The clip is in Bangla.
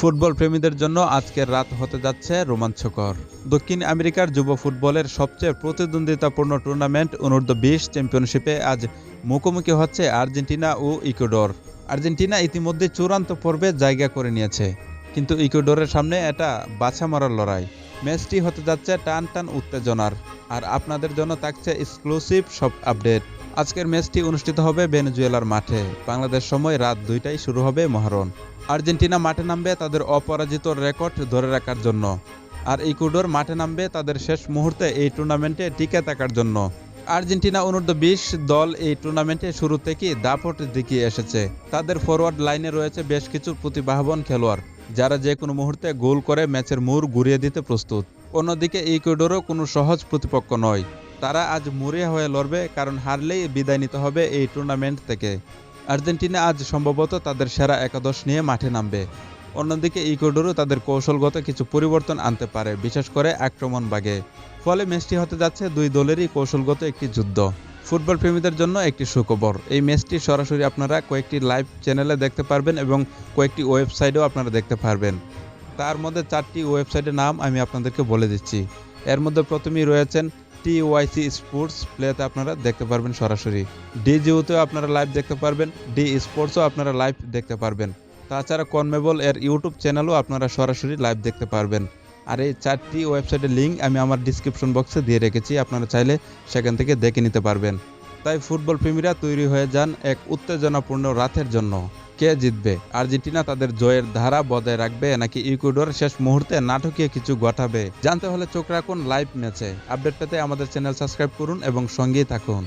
ফুটবল প্রেমীদের জন্য আজকের রাত হতে যাচ্ছে রোমাঞ্চকর। দক্ষিণ আমেরিকার যুব ফুটবলের সবচেয়ে প্রতিদ্বন্দ্বিতাপূর্ণ টুর্নামেন্ট অনূর্ধ্ব বিশ চ্যাম্পিয়নশিপে আজ মুখোমুখি হচ্ছে আর্জেন্টিনা ও ইকুয়েডর। আর্জেন্টিনা ইতিমধ্যে চূড়ান্ত পর্বে জায়গা করে নিয়েছে, কিন্তু ইকুয়েডরের সামনে এটা বাছা মারার লড়াই। ম্যাচটি হতে যাচ্ছে টান টান উত্তেজনার, আর আপনাদের জন্য থাকছে এক্সক্লুসিভ সব আপডেট। আজকের ম্যাচটি অনুষ্ঠিত হবে ভেনেজুয়েলার মাঠে। বাংলাদেশ সময় রাত দুইটায় শুরু হবে মহারণ। আর্জেন্টিনা মাঠে নামবে তাদের অপরাজিত রেকর্ড ধরে রাখার জন্য। আর ইকুয়েডর মাঠে নামবে তাদের শেষ মুহূর্তে এই টুর্নামেন্টে টিকে থাকার জন্য। আর্জেন্টিনা অনূর্ধ্ব বিশ দল এই টুর্নামেন্টে শুরু থেকেই দাপট দেখিয়ে এসেছে। তাদের ফরওয়ার্ড লাইনে রয়েছে বেশ কিছু প্রতিভাবান খেলোয়াড়, যারা যে কোনো মুহূর্তে গোল করে ম্যাচের মুড় ঘুরিয়ে দিতে প্রস্তুত। অন্যদিকে ইকুয়েডরও কোনো সহজ প্রতিপক্ষ নয়। তারা আজ মুড়িয়া হয়ে লড়বে, কারণ হারলেই বিদায় নিতে হবে এই টুর্নামেন্ট থেকে। আর্জেন্টিনা আজ সম্ভবত তাদের সেরা একাদশ নিয়ে মাঠে নামবে। অন্যদিকে ইকুয়েডরও তাদের কৌশলগত কিছু পরিবর্তন আনতে পারে, বিশেষ করে আক্রমণ বাগে ফলে ম্যাচটি হতে যাচ্ছে দুই দলেরই কৌশলগত একটি যুদ্ধ। ফুটবল প্রেমীদের জন্য একটি সুখবর। এই ম্যাচটি সরাসরি আপনারা কয়েকটি লাইভ চ্যানেলে দেখতে পারবেন এবং কয়েকটি ওয়েবসাইটেও আপনারা দেখতে পারবেন। তার মধ্যে চারটি ওয়েবসাইটের নাম আমি আপনাদেরকে বলে দিচ্ছি। এর মধ্যে প্রথমেই রয়েছেন টি ওয়াইসি স্পোর্টস প্লেতে আপনারা দেখতে পারবেন সরাসরি। ডি জিওতেও আপনারা লাইভ দেখতে পারবেন, ডি স্পোর্টসও আপনারা লাইভ দেখতে পারবেন। তাছাড়া কনমেবল এর ইউটিউব চ্যানেলও আপনারা সরাসরি লাইভ দেখতে পারবেন। আর এই চারটি ওয়েবসাইটের লিঙ্ক আমি আমার ডিসক্রিপশন বক্সে দিয়ে রেখেছি, আপনারা চাইলে সেখান থেকে দেখে নিতে পারবেন। তাই ফুটবল প্রেমীরা তৈরি হয়ে যান এক উত্তেজনাপূর্ণ রাতের জন্য। কে জিতবে? আর্জেন্টিনা তাদের জয়ের ধারা বজায় রাখবে নাকি ইকুয়েডর শেষ মুহূর্তে নাটকীয় কিছু ঘটাবে? জানতে হলে চোখ রাখুন লাইভ ম্যাচে। আপডেট পেতে আমাদের চ্যানেল সাবস্ক্রাইব করুন এবং সঙ্গেই থাকুন।